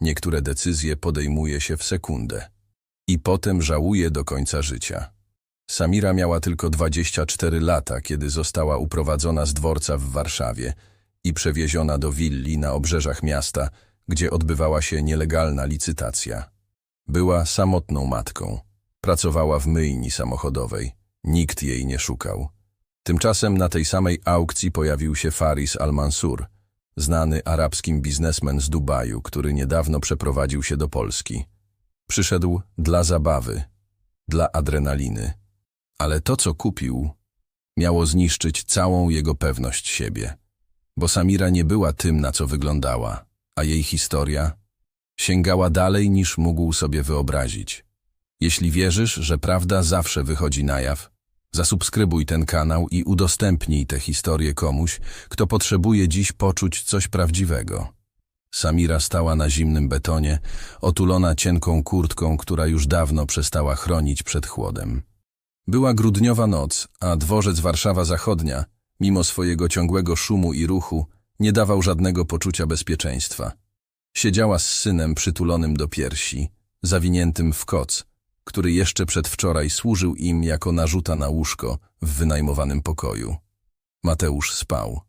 Niektóre decyzje podejmuje się w sekundę. I potem żałuje do końca życia. Samira miała tylko 24 lata, kiedy została uprowadzona z dworca w Warszawie i przewieziona do willi na obrzeżach miasta, gdzie odbywała się nielegalna licytacja. Była samotną matką. Pracowała w myjni samochodowej. Nikt jej nie szukał. Tymczasem na tej samej aukcji pojawił się Faris Al-Mansur, znany arabskim biznesmen z Dubaju, który niedawno przeprowadził się do Polski. Przyszedł dla zabawy, dla adrenaliny. Ale to, co kupił, miało zniszczyć całą jego pewność siebie. Bo Samira nie była tym, na co wyglądała, a jej historia sięgała dalej niż mógł sobie wyobrazić. Jeśli wierzysz, że prawda zawsze wychodzi na jaw, zasubskrybuj ten kanał i udostępnij tę historię komuś, kto potrzebuje dziś poczuć coś prawdziwego. Samira stała na zimnym betonie, otulona cienką kurtką, która już dawno przestała chronić przed chłodem. Była grudniowa noc, a dworzec Warszawa Zachodnia, mimo swojego ciągłego szumu i ruchu, nie dawał żadnego poczucia bezpieczeństwa. Siedziała z synem przytulonym do piersi, zawiniętym w koc, który jeszcze przedwczoraj służył im jako narzuta na łóżko w wynajmowanym pokoju. Mateusz spał.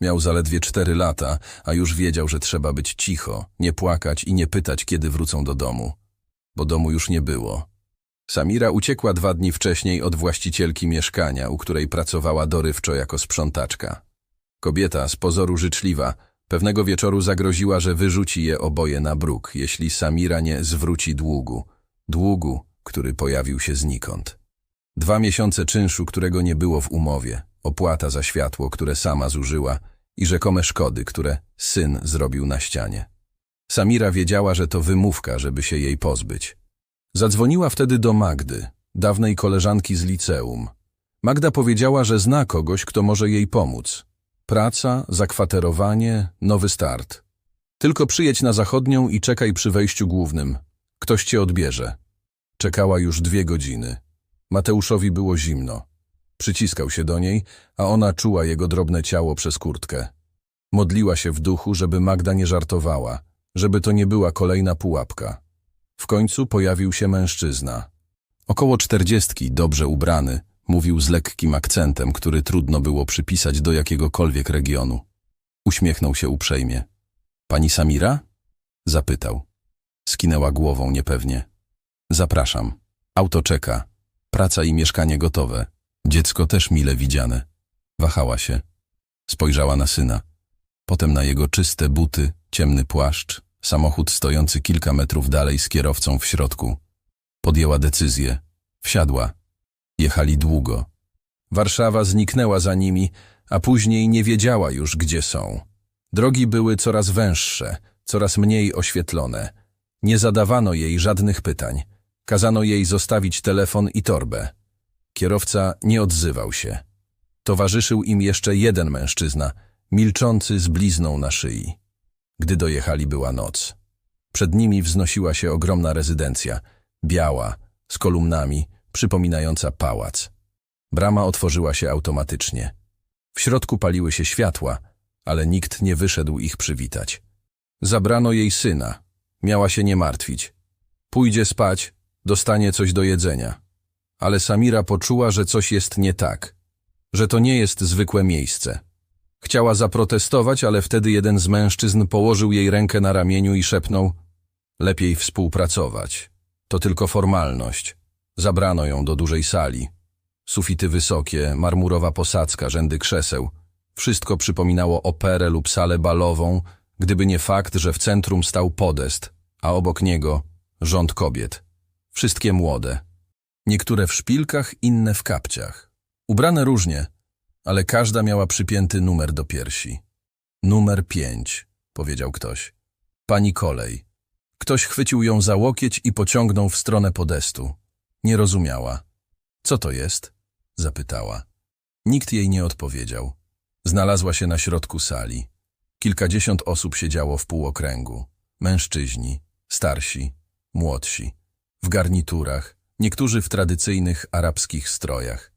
Miał zaledwie cztery lata, a już wiedział, że trzeba być cicho, nie płakać i nie pytać, kiedy wrócą do domu. Bo domu już nie było. Samira uciekła dwa dni wcześniej od właścicielki mieszkania, u której pracowała dorywczo jako sprzątaczka. Kobieta, z pozoru życzliwa, pewnego wieczoru zagroziła, że wyrzuci je oboje na bruk, jeśli Samira nie zwróci długu. Długu, który pojawił się znikąd. Dwa miesiące czynszu, którego nie było w umowie, opłata za światło, które sama zużyła i rzekome szkody, które syn zrobił na ścianie. Samira wiedziała, że to wymówka, żeby się jej pozbyć. Zadzwoniła wtedy do Magdy, dawnej koleżanki z liceum. Magda powiedziała, że zna kogoś, kto może jej pomóc. Praca, zakwaterowanie, nowy start. Tylko przyjedź na zachodnią i czekaj przy wejściu głównym. Ktoś cię odbierze. Czekała już dwie godziny. Mateuszowi było zimno. Przyciskał się do niej, a ona czuła jego drobne ciało przez kurtkę. Modliła się w duchu, żeby Magda nie żartowała, żeby to nie była kolejna pułapka. W końcu pojawił się mężczyzna. Około czterdziestki, dobrze ubrany, mówił z lekkim akcentem, który trudno było przypisać do jakiegokolwiek regionu. Uśmiechnął się uprzejmie. Pani Samira? Zapytał. Skinęła głową niepewnie. Zapraszam. Auto czeka. Praca i mieszkanie gotowe. Dziecko też mile widziane. Wahała się. Spojrzała na syna. Potem na jego czyste buty, ciemny płaszcz, samochód stojący kilka metrów dalej z kierowcą w środku. Podjęła decyzję. Wsiadła. Jechali długo. Warszawa zniknęła za nimi, a później nie wiedziała już, gdzie są. Drogi były coraz węższe, coraz mniej oświetlone. Nie zadawano jej żadnych pytań. Kazano jej zostawić telefon i torbę. Kierowca nie odzywał się. Towarzyszył im jeszcze jeden mężczyzna, milczący z blizną na szyi. Gdy dojechali, była noc. Przed nimi wznosiła się ogromna rezydencja, biała, z kolumnami, przypominająca pałac. Brama otworzyła się automatycznie. W środku paliły się światła, ale nikt nie wyszedł ich przywitać. Zabrano jej syna. Miała się nie martwić. Pójdzie spać, dostanie coś do jedzenia. Ale Samira poczuła, że coś jest nie tak, że to nie jest zwykłe miejsce. Chciała zaprotestować, ale wtedy jeden z mężczyzn położył jej rękę na ramieniu i szepnął Lepiej współpracować. To tylko formalność. Zabrano ją do dużej sali. Sufity wysokie, marmurowa posadzka, rzędy krzeseł. Wszystko przypominało operę lub salę balową, gdyby nie fakt, że w centrum stał podest, a obok niego rząd kobiet. Wszystkie młode. Niektóre w szpilkach, inne w kapciach. Ubrane różnie, ale każda miała przypięty numer do piersi. Numer pięć, powiedział ktoś. Pani kolej. Ktoś chwycił ją za łokieć i pociągnął w stronę podestu. Nie rozumiała. Co to jest? zapytała. Nikt jej nie odpowiedział. Znalazła się na środku sali. Kilkadziesiąt osób siedziało w półokręgu. Mężczyźni, starsi, młodsi. W garniturach, niektórzy w tradycyjnych arabskich strojach.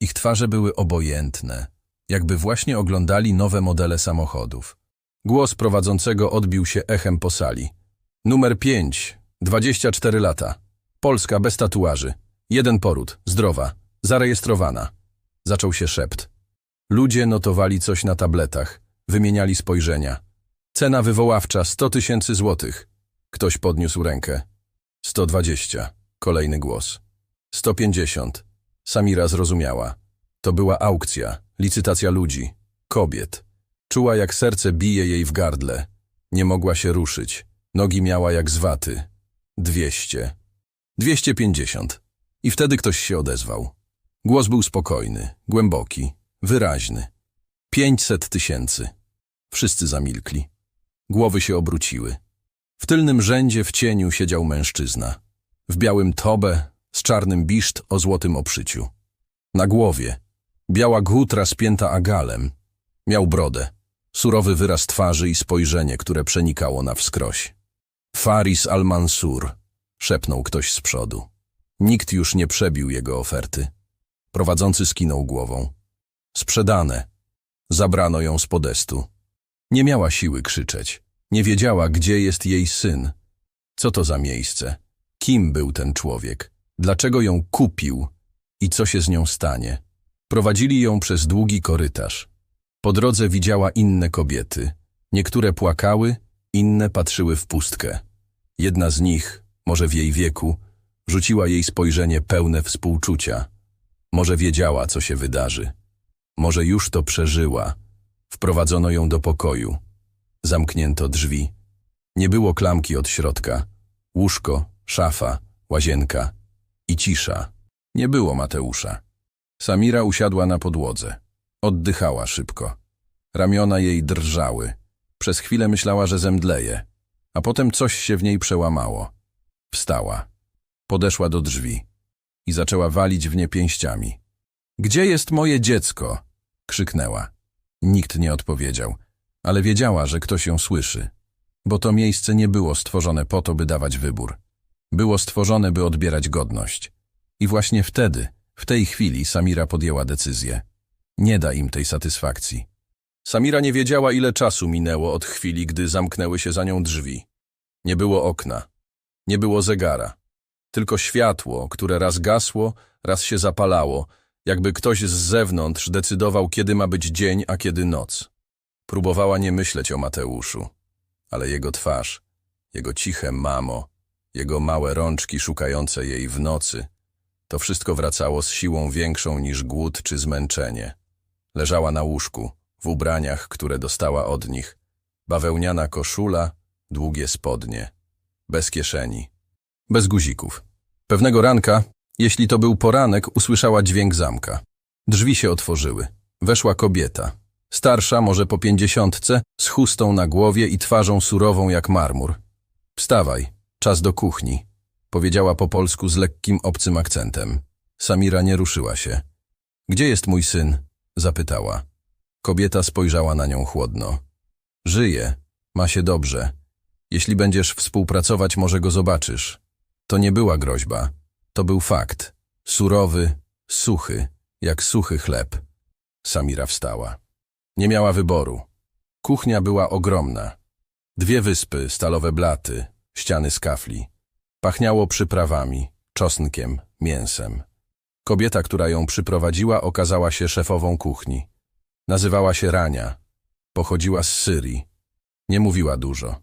Ich twarze były obojętne, jakby właśnie oglądali nowe modele samochodów. Głos prowadzącego odbił się echem po sali. Numer 5. 24 lata. Polska bez tatuaży. Jeden poród. Zdrowa. Zarejestrowana. Zaczął się szept. Ludzie notowali coś na tabletach. Wymieniali spojrzenia. Cena wywoławcza 100 tysięcy złotych. Ktoś podniósł rękę. 120. Kolejny głos. 150. Samira zrozumiała. To była aukcja, licytacja ludzi, kobiet. Czuła, jak serce bije jej w gardle. Nie mogła się ruszyć. Nogi miała jak z waty. 200. 250. I wtedy ktoś się odezwał. Głos był spokojny, głęboki, wyraźny. 500 tysięcy. Wszyscy zamilkli. Głowy się obróciły. W tylnym rzędzie w cieniu siedział mężczyzna. W białym tobe, z czarnym biszt o złotym obszyciu. Na głowie biała gutra spięta agalem. Miał brodę, surowy wyraz twarzy i spojrzenie, które przenikało na wskroś. Faris al-Mansur, szepnął ktoś z przodu. Nikt już nie przebił jego oferty. Prowadzący skinął głową. Sprzedane. Zabrano ją z podestu. Nie miała siły krzyczeć. Nie wiedziała, gdzie jest jej syn. Co to za miejsce? Kim był ten człowiek? Dlaczego ją kupił? I co się z nią stanie? Prowadzili ją przez długi korytarz. Po drodze widziała inne kobiety. Niektóre płakały, inne patrzyły w pustkę. Jedna z nich, może w jej wieku, rzuciła jej spojrzenie pełne współczucia. Może wiedziała, co się wydarzy. Może już to przeżyła. Wprowadzono ją do pokoju. Zamknięto drzwi. Nie było klamki od środka. Łóżko, szafa, łazienka i cisza. Nie było Mateusza. Samira usiadła na podłodze. Oddychała szybko. Ramiona jej drżały. Przez chwilę myślała, że zemdleje, a potem coś się w niej przełamało. Wstała. Podeszła do drzwi i zaczęła walić w nie pięściami. Gdzie jest moje dziecko? krzyknęła. Nikt nie odpowiedział, ale wiedziała, że ktoś ją słyszy, bo to miejsce nie było stworzone po to, by dawać wybór. Było stworzone, by odbierać godność. I właśnie wtedy, w tej chwili, Samira podjęła decyzję. Nie da im tej satysfakcji. Samira nie wiedziała, ile czasu minęło od chwili, gdy zamknęły się za nią drzwi. Nie było okna, nie było zegara, tylko światło, które raz gasło, raz się zapalało, jakby ktoś z zewnątrz decydował, kiedy ma być dzień, a kiedy noc. Próbowała nie myśleć o Mateuszu, ale jego twarz, jego ciche mamo, jego małe rączki szukające jej w nocy, to wszystko wracało z siłą większą niż głód czy zmęczenie. Leżała na łóżku, w ubraniach, które dostała od nich. Bawełniana koszula, długie spodnie. Bez kieszeni. Bez guzików. Pewnego ranka, jeśli to był poranek, usłyszała dźwięk zamka. Drzwi się otworzyły. Weszła kobieta. Starsza, może po pięćdziesiątce, z chustą na głowie i twarzą surową jak marmur. Wstawaj, czas do kuchni, powiedziała po polsku z lekkim obcym akcentem. Samira nie ruszyła się. Gdzie jest mój syn? zapytała. Kobieta spojrzała na nią chłodno. Żyje, ma się dobrze. Jeśli będziesz współpracować, może go zobaczysz. To nie była groźba, to był fakt. Surowy, suchy, jak suchy chleb. Samira wstała. Nie miała wyboru. Kuchnia była ogromna. Dwie wyspy, stalowe blaty, ściany z kafli. Pachniało przyprawami, czosnkiem, mięsem. Kobieta, która ją przyprowadziła, okazała się szefową kuchni. Nazywała się Rania. Pochodziła z Syrii. Nie mówiła dużo.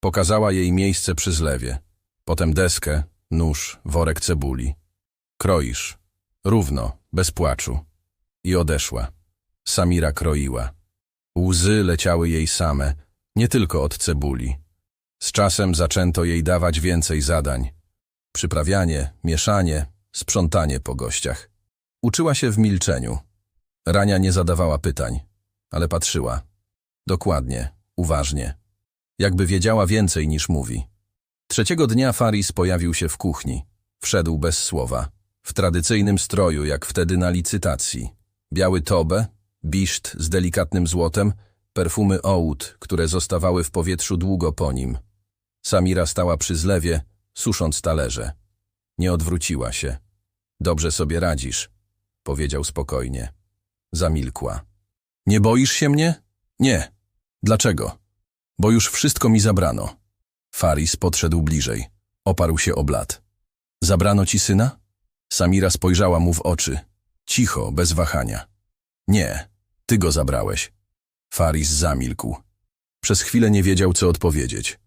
Pokazała jej miejsce przy zlewie. Potem deskę, nóż, worek cebuli. Kroisz. Równo, bez płaczu. I odeszła. Samira kroiła. Łzy leciały jej same, nie tylko od cebuli. Z czasem zaczęto jej dawać więcej zadań. Przyprawianie, mieszanie, sprzątanie po gościach. Uczyła się w milczeniu. Rania nie zadawała pytań, ale patrzyła. Dokładnie, uważnie. Jakby wiedziała więcej niż mówi. Trzeciego dnia Faris pojawił się w kuchni. Wszedł bez słowa. W tradycyjnym stroju, jak wtedy na licytacji. Biały tobe, biszt z delikatnym złotem, perfumy ołd, które zostawały w powietrzu długo po nim. Samira stała przy zlewie, susząc talerze. Nie odwróciła się. Dobrze sobie radzisz, powiedział spokojnie. Zamilkła. Nie boisz się mnie? Nie. Dlaczego? Bo już wszystko mi zabrano. Faris podszedł bliżej. Oparł się o blat. Zabrano ci syna? Samira spojrzała mu w oczy. Cicho, bez wahania. Nie, ty go zabrałeś. Faris zamilkł. Przez chwilę nie wiedział, co odpowiedzieć.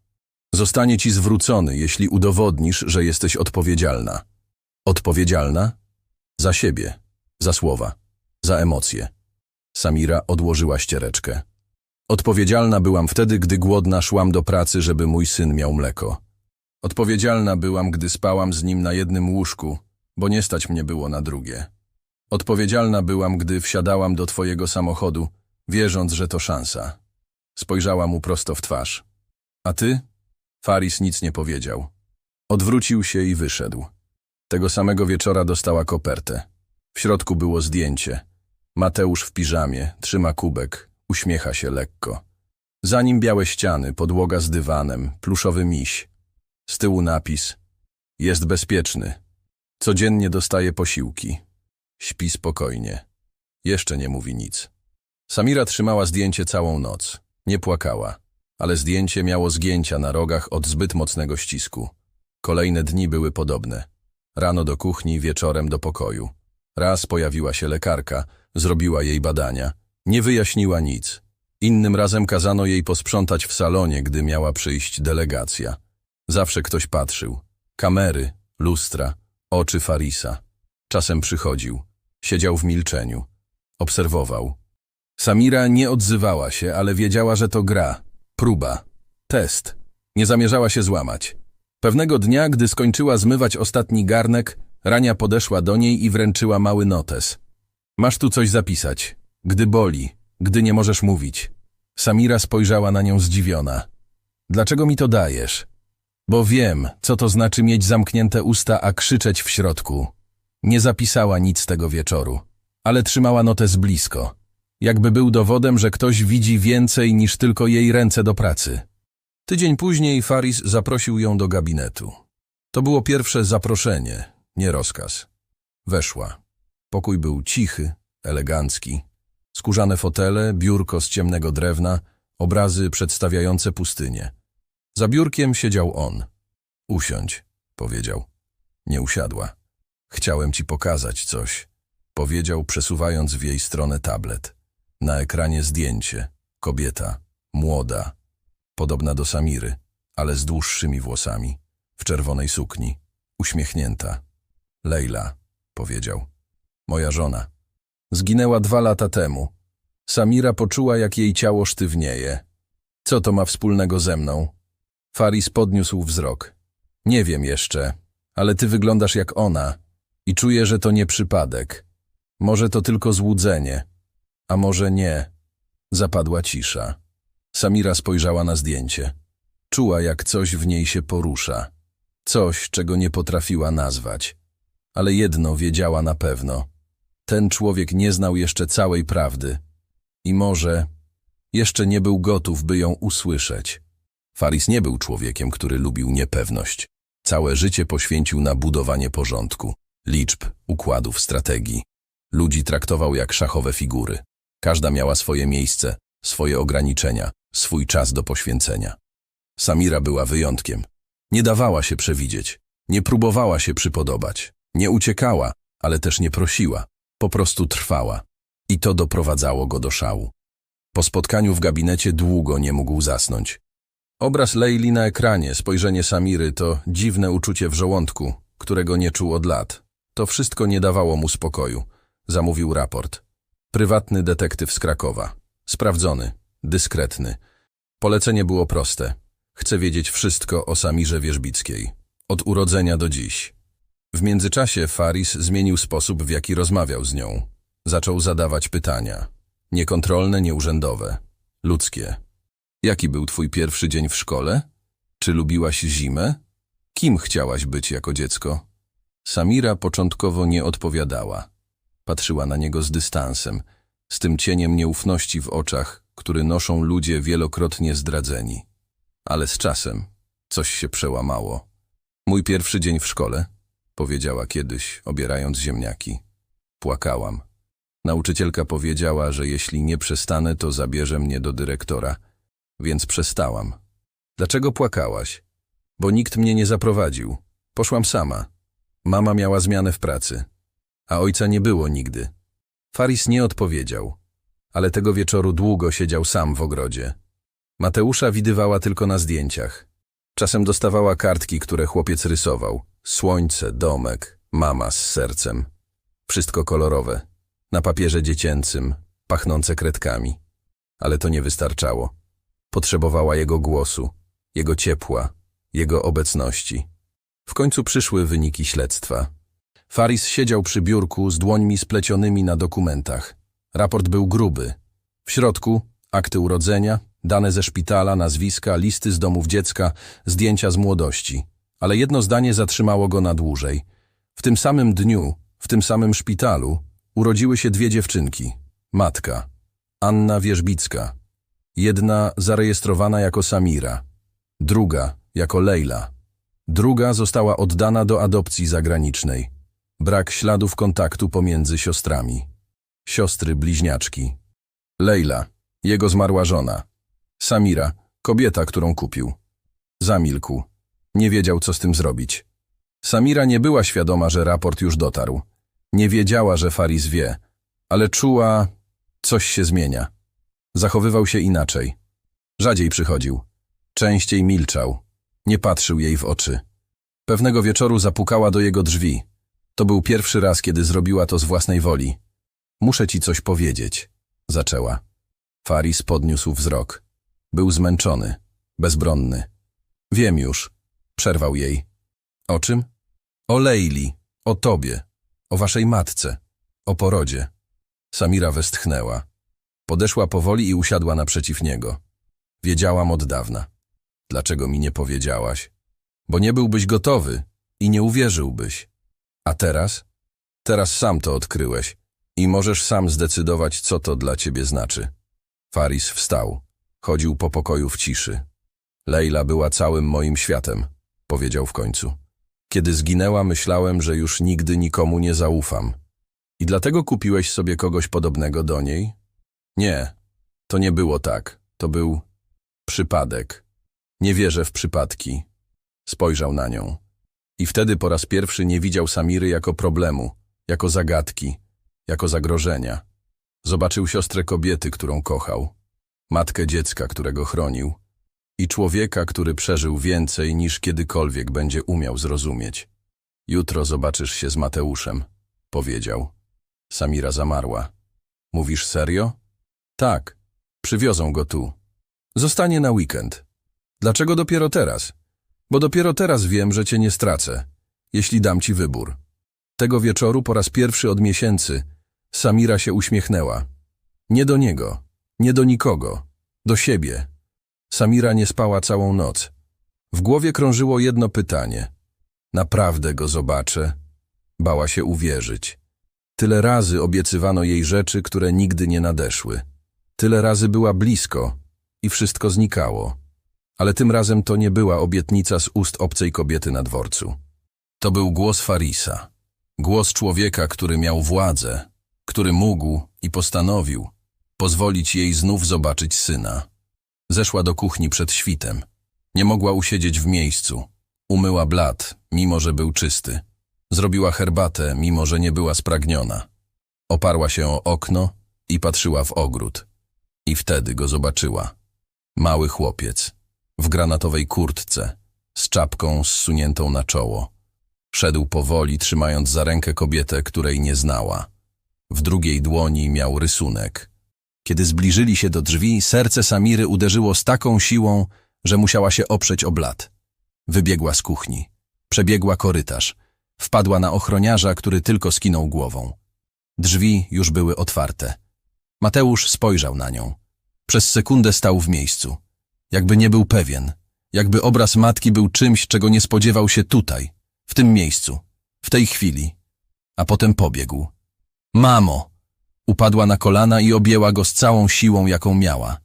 Zostanie ci zwrócony, jeśli udowodnisz, że jesteś odpowiedzialna. Odpowiedzialna? Za siebie, za słowa, za emocje. Samira odłożyła ściereczkę. Odpowiedzialna byłam wtedy, gdy głodna szłam do pracy, żeby mój syn miał mleko. Odpowiedzialna byłam, gdy spałam z nim na jednym łóżku, bo nie stać mnie było na drugie. Odpowiedzialna byłam, gdy wsiadałam do twojego samochodu, wierząc, że to szansa. Spojrzała mu prosto w twarz. A ty? Faris nic nie powiedział. Odwrócił się i wyszedł. Tego samego wieczora dostała kopertę. W środku było zdjęcie. Mateusz w piżamie, trzyma kubek, uśmiecha się lekko. Za nim białe ściany, podłoga z dywanem, pluszowy miś. Z tyłu napis. Jest bezpieczny. Codziennie dostaje posiłki. Śpi spokojnie. Jeszcze nie mówi nic. Samira trzymała zdjęcie całą noc. Nie płakała, ale zdjęcie miało zgięcia na rogach od zbyt mocnego ścisku. Kolejne dni były podobne. Rano do kuchni, wieczorem do pokoju. Raz pojawiła się lekarka, zrobiła jej badania. Nie wyjaśniła nic. Innym razem kazano jej posprzątać w salonie, gdy miała przyjść delegacja. Zawsze ktoś patrzył. Kamery, lustra, oczy Farisa. Czasem przychodził. Siedział w milczeniu. Obserwował. Samira nie odzywała się, ale wiedziała, że to gra, próba, test. Nie zamierzała się złamać. Pewnego dnia, gdy skończyła zmywać ostatni garnek, Rania podeszła do niej i wręczyła mały notes. Masz tu coś zapisać. Gdy boli, gdy nie możesz mówić. Samira spojrzała na nią zdziwiona. Dlaczego mi to dajesz? Bo wiem, co to znaczy mieć zamknięte usta, a krzyczeć w środku. Nie zapisała nic tego wieczoru, ale trzymała notes blisko, jakby był dowodem, że ktoś widzi więcej niż tylko jej ręce do pracy. Tydzień później Faris zaprosił ją do gabinetu. To było pierwsze zaproszenie, nie rozkaz. Weszła. Pokój był cichy, elegancki. Skórzane fotele, biurko z ciemnego drewna, obrazy przedstawiające pustynię. Za biurkiem siedział on. Usiądź, powiedział. Nie usiadła. Chciałem ci pokazać coś, powiedział, przesuwając w jej stronę tablet. Na ekranie zdjęcie. Kobieta. Młoda. Podobna do Samiry, ale z dłuższymi włosami. W czerwonej sukni. Uśmiechnięta. Lejla, powiedział. Moja żona. Zginęła dwa lata temu. Samira poczuła, jak jej ciało sztywnieje. Co to ma wspólnego ze mną? Faris podniósł wzrok. Nie wiem jeszcze, ale ty wyglądasz jak ona i czuję, że to nie przypadek. Może to tylko złudzenie, a może nie. Zapadła cisza. Samira spojrzała na zdjęcie. Czuła, jak coś w niej się porusza. Coś, czego nie potrafiła nazwać. Ale jedno wiedziała na pewno. Ten człowiek nie znał jeszcze całej prawdy. I może jeszcze nie był gotów, by ją usłyszeć. Faris nie był człowiekiem, który lubił niepewność. Całe życie poświęcił na budowanie porządku, liczb, układów, strategii. Ludzi traktował jak szachowe figury. Każda miała swoje miejsce, swoje ograniczenia, swój czas do poświęcenia. Samira była wyjątkiem. Nie dawała się przewidzieć, nie próbowała się przypodobać, nie uciekała, ale też nie prosiła, po prostu trwała. I to doprowadzało go do szału. Po spotkaniu w gabinecie długo nie mógł zasnąć. Obraz Leili na ekranie, spojrzenie Samiry to dziwne uczucie w żołądku, którego nie czuł od lat. To wszystko nie dawało mu spokoju. Zamówił raport. Prywatny detektyw z Krakowa. Sprawdzony, dyskretny. Polecenie było proste. Chcę wiedzieć wszystko o Samirze Wierzbickiej. Od urodzenia do dziś. W międzyczasie Faris zmienił sposób, w jaki rozmawiał z nią. Zaczął zadawać pytania. Niekontrolne, nieurzędowe. Ludzkie. Jaki był twój pierwszy dzień w szkole? Czy lubiłaś zimę? Kim chciałaś być jako dziecko? Samira początkowo nie odpowiadała. Patrzyła na niego z dystansem, z tym cieniem nieufności w oczach, który noszą ludzie wielokrotnie zdradzeni. Ale z czasem coś się przełamało. Mój pierwszy dzień w szkole, powiedziała kiedyś, obierając ziemniaki. Płakałam. Nauczycielka powiedziała, że jeśli nie przestanę, to zabierze mnie do dyrektora, więc przestałam. Dlaczego płakałaś? Bo nikt mnie nie zaprowadził. Poszłam sama. Mama miała zmianę w pracy. A ojca nie było nigdy. Faris nie odpowiedział. Ale tego wieczoru długo siedział sam w ogrodzie. Mateusza widywała tylko na zdjęciach. Czasem dostawała kartki, które chłopiec rysował. Słońce, domek, mama z sercem. Wszystko kolorowe. Na papierze dziecięcym, pachnące kredkami. Ale to nie wystarczało. Potrzebowała jego głosu, jego ciepła, jego obecności. W końcu przyszły wyniki śledztwa. Faris siedział przy biurku z dłońmi splecionymi na dokumentach. Raport był gruby. W środku akty urodzenia, dane ze szpitala, nazwiska, listy z domów dziecka, zdjęcia z młodości. Ale jedno zdanie zatrzymało go na dłużej. W tym samym dniu, w tym samym szpitalu, urodziły się dwie dziewczynki. Matka, Anna Wierzbicka. Jedna zarejestrowana jako Samira, druga jako Leila. Druga została oddana do adopcji zagranicznej. Brak śladów kontaktu pomiędzy siostrami. Siostry bliźniaczki. Leila, jego zmarła żona. Samira, kobieta, którą kupił. Zamilkł. Nie wiedział, co z tym zrobić. Samira nie była świadoma, że raport już dotarł. Nie wiedziała, że Faris wie, ale czuła, coś się zmienia. Zachowywał się inaczej. Rzadziej przychodził. Częściej milczał. Nie patrzył jej w oczy. Pewnego wieczoru zapukała do jego drzwi. To był pierwszy raz, kiedy zrobiła to z własnej woli. Muszę ci coś powiedzieć, zaczęła. Faris podniósł wzrok. Był zmęczony, bezbronny. Wiem już, przerwał jej. O czym? O Leili, o tobie, o waszej matce, o porodzie. Samira westchnęła. Podeszła powoli i usiadła naprzeciw niego. Wiedziałam od dawna. Dlaczego mi nie powiedziałaś? Bo nie byłbyś gotowy i nie uwierzyłbyś. A teraz? Teraz sam to odkryłeś i możesz sam zdecydować, co to dla ciebie znaczy. Faris wstał. Chodził po pokoju w ciszy. Leila była całym moim światem, powiedział w końcu. Kiedy zginęła, myślałem, że już nigdy nikomu nie zaufam. I dlatego kupiłeś sobie kogoś podobnego do niej? Nie, to nie było tak. To był przypadek. Nie wierzę w przypadki. Spojrzał na nią. I wtedy po raz pierwszy nie widział Samiry jako problemu, jako zagadki, jako zagrożenia. Zobaczył siostrę kobiety, którą kochał, matkę dziecka, którego chronił i człowieka, który przeżył więcej niż kiedykolwiek będzie umiał zrozumieć. Jutro zobaczysz się z Mateuszem, powiedział. Samira zamarła. Mówisz serio? Tak. Przywiozą go tu. Zostanie na weekend. Dlaczego dopiero teraz? Bo dopiero teraz wiem, że cię nie stracę, jeśli dam ci wybór. Tego wieczoru po raz pierwszy od miesięcy Samira się uśmiechnęła. Nie do niego, nie do nikogo, do siebie. Samira nie spała całą noc. W głowie krążyło jedno pytanie. Naprawdę go zobaczę? Bała się uwierzyć. Tyle razy obiecywano jej rzeczy, które nigdy nie nadeszły. Tyle razy była blisko i wszystko znikało. Ale tym razem to nie była obietnica z ust obcej kobiety na dworcu. To był głos Farisa. Głos człowieka, który miał władzę, który mógł i postanowił pozwolić jej znów zobaczyć syna. Zeszła do kuchni przed świtem. Nie mogła usiedzieć w miejscu. Umyła blat, mimo że był czysty. Zrobiła herbatę, mimo że nie była spragniona. Oparła się o okno i patrzyła w ogród. I wtedy go zobaczyła. Mały chłopiec, w granatowej kurtce, z czapką zsuniętą na czoło. Szedł powoli, trzymając za rękę kobietę, której nie znała. W drugiej dłoni miał rysunek. Kiedy zbliżyli się do drzwi, serce Samiry uderzyło z taką siłą, że musiała się oprzeć o blat. Wybiegła z kuchni. Przebiegła korytarz. Wpadła na ochroniarza, który tylko skinął głową. Drzwi już były otwarte. Mateusz spojrzał na nią. Przez sekundę stał w miejscu. Jakby nie był pewien. Jakby obraz matki był czymś, czego nie spodziewał się tutaj, w tym miejscu, w tej chwili. A potem pobiegł. Mamo! Upadła na kolana i objęła go z całą siłą, jaką miała.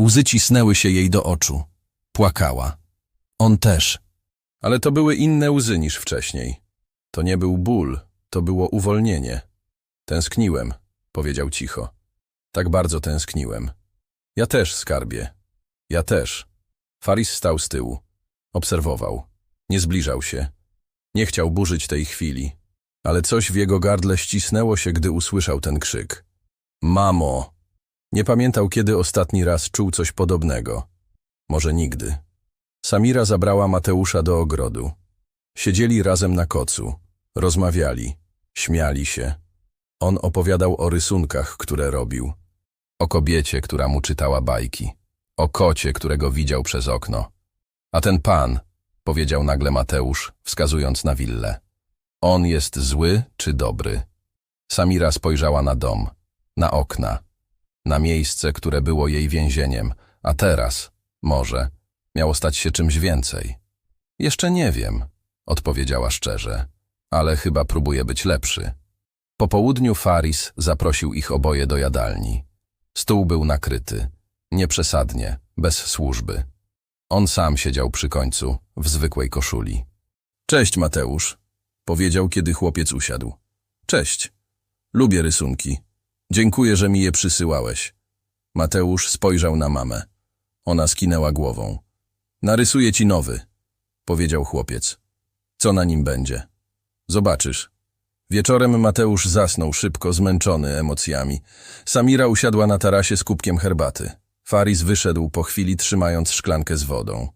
Łzy cisnęły się jej do oczu. Płakała. On też. Ale to były inne łzy niż wcześniej. To nie był ból, to było uwolnienie. Tęskniłem, powiedział cicho. Tak bardzo tęskniłem. Ja też, skarbie. Ja też. Faris stał z tyłu. Obserwował. Nie zbliżał się. Nie chciał burzyć tej chwili, ale coś w jego gardle ścisnęło się, gdy usłyszał ten krzyk. Mamo! Nie pamiętał, kiedy ostatni raz czuł coś podobnego. Może nigdy. Samira zabrała Mateusza do ogrodu. Siedzieli razem na kocu, rozmawiali, śmiali się. On opowiadał o rysunkach, które robił. O kobiecie, która mu czytała bajki. O kocie, którego widział przez okno. A ten pan, powiedział nagle Mateusz, wskazując na willę. On jest zły czy dobry? Samira spojrzała na dom, na okna, na miejsce, które było jej więzieniem, a teraz, może, miało stać się czymś więcej. Jeszcze nie wiem, odpowiedziała szczerze, ale chyba próbuję być lepszy. Po południu Faris zaprosił ich oboje do jadalni. Stół był nakryty, nieprzesadnie, bez służby. On sam siedział przy końcu, w zwykłej koszuli. Cześć, Mateusz, powiedział, kiedy chłopiec usiadł. Cześć. Lubię rysunki. Dziękuję, że mi je przysyłałeś. Mateusz spojrzał na mamę. Ona skinęła głową. Narysuję ci nowy, powiedział chłopiec. Co na nim będzie? Zobaczysz. Wieczorem Mateusz zasnął szybko, zmęczony emocjami. Samira usiadła na tarasie z kubkiem herbaty. Faris wyszedł po chwili, trzymając szklankę z wodą.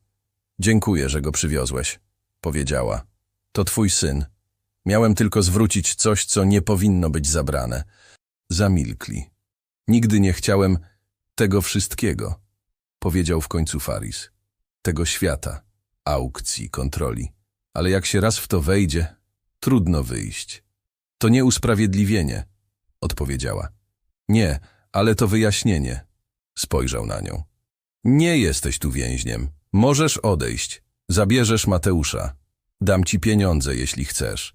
Dziękuję, że go przywiozłeś, powiedziała. To twój syn. Miałem tylko zwrócić coś, co nie powinno być zabrane. Zamilkli. Nigdy nie chciałem tego wszystkiego, powiedział w końcu Faris. Tego świata, aukcji, kontroli. Ale jak się raz w to wejdzie, trudno wyjść. To nie usprawiedliwienie, odpowiedziała. Nie, ale to wyjaśnienie. Spojrzał na nią. Nie jesteś tu więźniem. Możesz odejść. Zabierzesz Mateusza. Dam ci pieniądze, jeśli chcesz.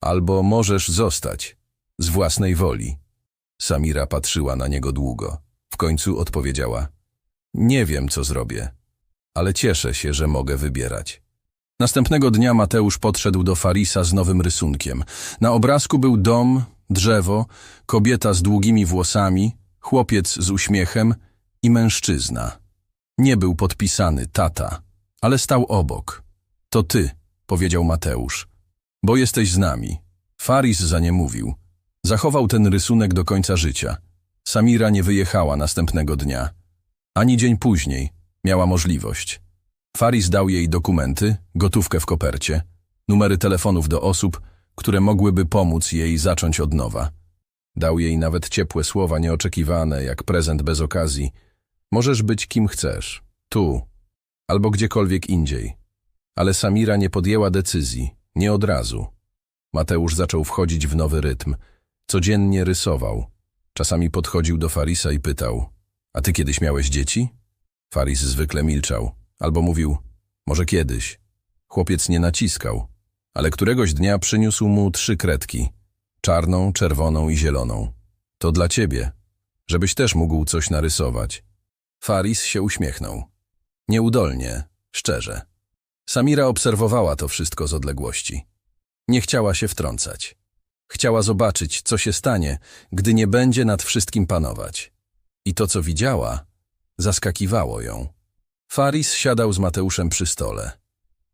Albo możesz zostać. Z własnej woli. Samira patrzyła na niego długo. W końcu odpowiedziała. Nie wiem, co zrobię, ale cieszę się, że mogę wybierać. Następnego dnia Mateusz podszedł do Farisa z nowym rysunkiem. Na obrazku był dom, drzewo, kobieta z długimi włosami, chłopiec z uśmiechem i mężczyzna. Nie był podpisany tata, ale stał obok. To ty, powiedział Mateusz, bo jesteś z nami. Faris za nie mówił. Zachował ten rysunek do końca życia. Samira nie wyjechała następnego dnia. Ani dzień później miała możliwość. Faris dał jej dokumenty, gotówkę w kopercie, numery telefonów do osób, które mogłyby pomóc jej zacząć od nowa. Dał jej nawet ciepłe słowa nieoczekiwane, jak prezent bez okazji. Możesz być kim chcesz, tu, albo gdziekolwiek indziej. Ale Samira nie podjęła decyzji, nie od razu. Mateusz zaczął wchodzić w nowy rytm. Codziennie rysował. Czasami podchodził do Farisa i pytał, a ty kiedyś miałeś dzieci? Faris zwykle milczał, albo mówił, może kiedyś. Chłopiec nie naciskał, ale któregoś dnia przyniósł mu trzy kredki, czarną, czerwoną i zieloną. To dla ciebie, żebyś też mógł coś narysować. Faris się uśmiechnął. Nieudolnie, szczerze. Samira obserwowała to wszystko z odległości. Nie chciała się wtrącać. Chciała zobaczyć, co się stanie, gdy nie będzie nad wszystkim panować. I to, co widziała, zaskakiwało ją. Faris siadał z Mateuszem przy stole.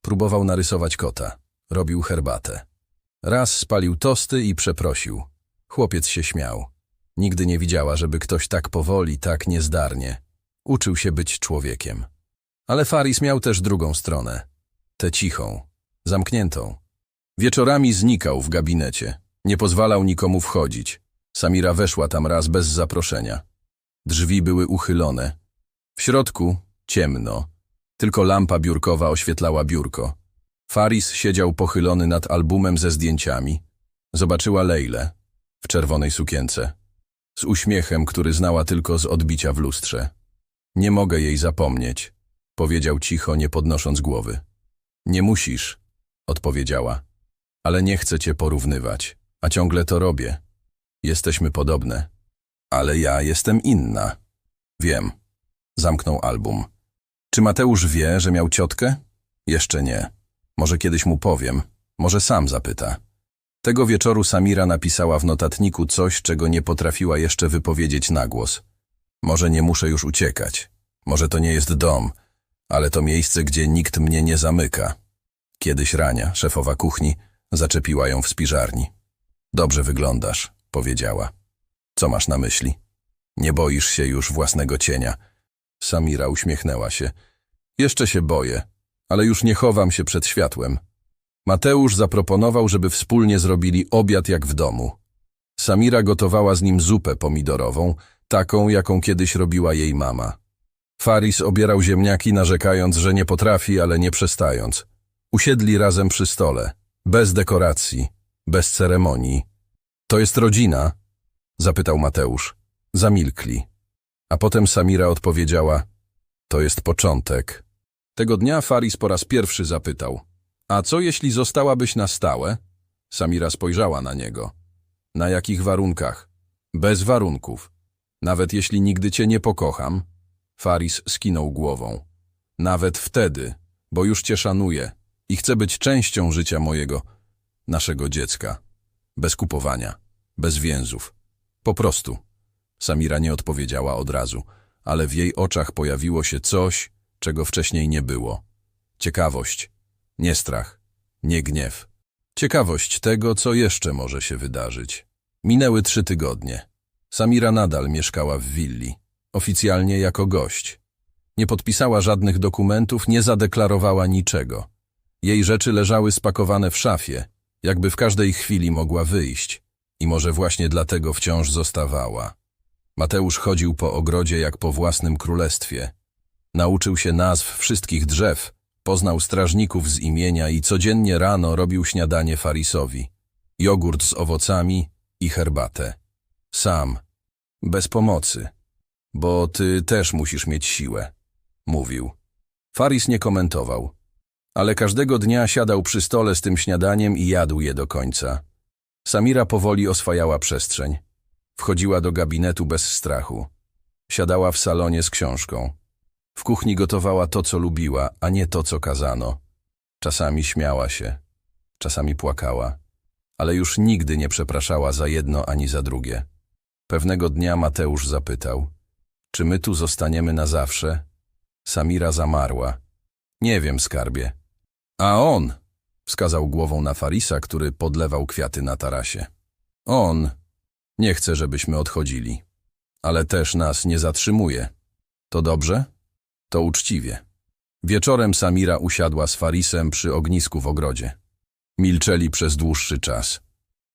Próbował narysować kota. Robił herbatę. Raz spalił tosty i przeprosił. Chłopiec się śmiał. Nigdy nie widziała, żeby ktoś tak powoli, tak niezdarnie. Uczył się być człowiekiem. Ale Faris miał też drugą stronę. Tę cichą, zamkniętą. Wieczorami znikał w gabinecie. Nie pozwalał nikomu wchodzić. Samira weszła tam raz bez zaproszenia. Drzwi były uchylone. W środku ciemno. Tylko lampa biurkowa oświetlała biurko. Faris siedział pochylony nad albumem ze zdjęciami. Zobaczyła Lejlę w czerwonej sukience. Z uśmiechem, który znała tylko z odbicia w lustrze. Nie mogę jej zapomnieć, powiedział cicho, nie podnosząc głowy. Nie musisz, odpowiedziała. Ale nie chcę cię porównywać, a ciągle to robię. Jesteśmy podobne. Ale ja jestem inna. Wiem. Zamknął album. Czy Mateusz wie, że miał ciotkę? Jeszcze nie. Może kiedyś mu powiem. Może sam zapyta. Tego wieczoru Samira napisała w notatniku coś, czego nie potrafiła jeszcze wypowiedzieć na głos. Może nie muszę już uciekać. Może to nie jest dom, ale to miejsce, gdzie nikt mnie nie zamyka. Kiedyś Rania, szefowa kuchni, zaczepiła ją w spiżarni. Dobrze wyglądasz, powiedziała. Co masz na myśli? Nie boisz się już własnego cienia. Samira uśmiechnęła się. Jeszcze się boję, ale już nie chowam się przed światłem. Mateusz zaproponował, żeby wspólnie zrobili obiad jak w domu. Samira gotowała z nim zupę pomidorową, taką, jaką kiedyś robiła jej mama. Faris obierał ziemniaki, narzekając, że nie potrafi, ale nie przestając. Usiedli razem przy stole, bez dekoracji, bez ceremonii. To jest rodzina? zapytał Mateusz. Zamilkli. A potem Samira odpowiedziała, to jest początek. Tego dnia Faris po raz pierwszy zapytał, a co jeśli zostałabyś na stałe? Samira spojrzała na niego. Na jakich warunkach? Bez warunków. Nawet jeśli nigdy cię nie pokocham? Faris skinął głową. Nawet wtedy, bo już cię szanuję i chcę być częścią życia mojego, naszego dziecka. Bez kupowania, bez więzów. Po prostu. Samira nie odpowiedziała od razu, ale w jej oczach pojawiło się coś, czego wcześniej nie było. Ciekawość, nie strach, nie gniew. Ciekawość tego, co jeszcze może się wydarzyć. Minęły trzy tygodnie. Samira nadal mieszkała w willi, oficjalnie jako gość. Nie podpisała żadnych dokumentów, nie zadeklarowała niczego. Jej rzeczy leżały spakowane w szafie, jakby w każdej chwili mogła wyjść. I może właśnie dlatego wciąż zostawała. Mateusz chodził po ogrodzie jak po własnym królestwie. Nauczył się nazw wszystkich drzew, poznał strażników z imienia i codziennie rano robił śniadanie Farisowi. Jogurt z owocami i herbatę. Sam, bez pomocy. Bo ty też musisz mieć siłę, mówił. Faris nie komentował, ale każdego dnia siadał przy stole z tym śniadaniem i jadł je do końca. Samira powoli oswajała przestrzeń. Wchodziła do gabinetu bez strachu. Siadała w salonie z książką. W kuchni gotowała to, co lubiła, a nie to, co kazano. Czasami śmiała się, czasami płakała, ale już nigdy nie przepraszała za jedno ani za drugie. Pewnego dnia Mateusz zapytał, czy my tu zostaniemy na zawsze? Samira zamarła. Nie wiem, skarbie. A on, wskazał głową na Farisa, który podlewał kwiaty na tarasie. On nie chce, żebyśmy odchodzili, ale też nas nie zatrzymuje. To dobrze? To uczciwie. Wieczorem Samira usiadła z Farisem przy ognisku w ogrodzie. Milczeli przez dłuższy czas.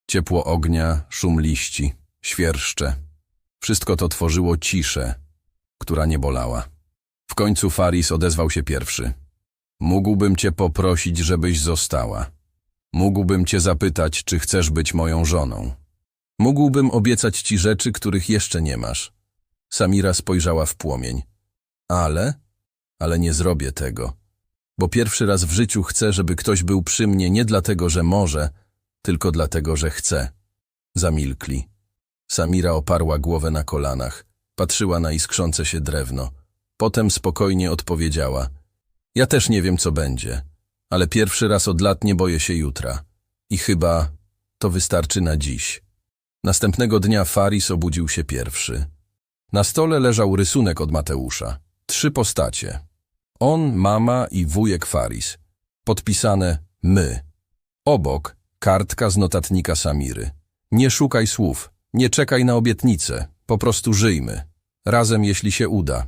Ciepło ognia, szum liści, świerszcze. Wszystko to tworzyło ciszę, która nie bolała. W końcu Faris odezwał się pierwszy. Mógłbym cię poprosić, żebyś została. Mógłbym cię zapytać, czy chcesz być moją żoną. Mógłbym obiecać ci rzeczy, których jeszcze nie masz. Samira spojrzała w płomień. Ale? Ale nie zrobię tego. Bo pierwszy raz w życiu chcę, żeby ktoś był przy mnie nie dlatego, że może, tylko dlatego, że chce. Zamilkli. Samira oparła głowę na kolanach. Patrzyła na iskrzące się drewno. Potem spokojnie odpowiedziała. Ja też nie wiem, co będzie, ale pierwszy raz od lat nie boję się jutra. I chyba to wystarczy na dziś. Następnego dnia Faris obudził się pierwszy. Na stole leżał rysunek od Mateusza. Trzy postacie. On, mama i wujek Faris. Podpisane my. Obok kartka z notatnika Samiry. Nie szukaj słów, nie czekaj na obietnice, po prostu żyjmy. Razem, jeśli się uda.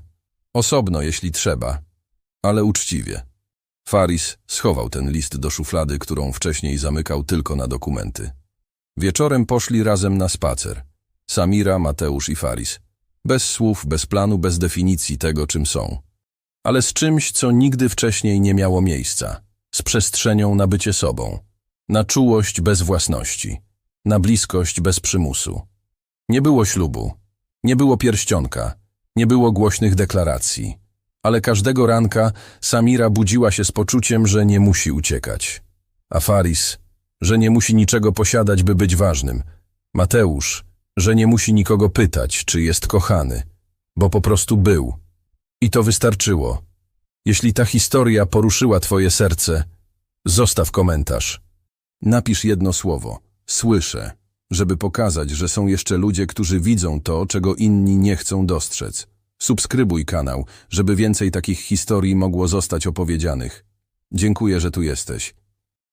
Osobno, jeśli trzeba. Ale uczciwie. Faris schował ten list do szuflady, którą wcześniej zamykał tylko na dokumenty. Wieczorem poszli razem na spacer. Samira, Mateusz i Faris. Bez słów, bez planu, bez definicji tego, czym są. Ale z czymś, co nigdy wcześniej nie miało miejsca. Z przestrzenią na bycie sobą. Na czułość bez własności. Na bliskość bez przymusu. Nie było ślubu. Nie było pierścionka. Nie było głośnych deklaracji. Ale każdego ranka Samira budziła się z poczuciem, że nie musi uciekać. A Faris że nie musi niczego posiadać, by być ważnym. Mateusz, że nie musi nikogo pytać, czy jest kochany, bo po prostu był. I to wystarczyło. Jeśli ta historia poruszyła twoje serce, zostaw komentarz. Napisz jedno słowo. Słyszę, żeby pokazać, że są jeszcze ludzie, którzy widzą to, czego inni nie chcą dostrzec. Subskrybuj kanał, żeby więcej takich historii mogło zostać opowiedzianych. Dziękuję, że tu jesteś.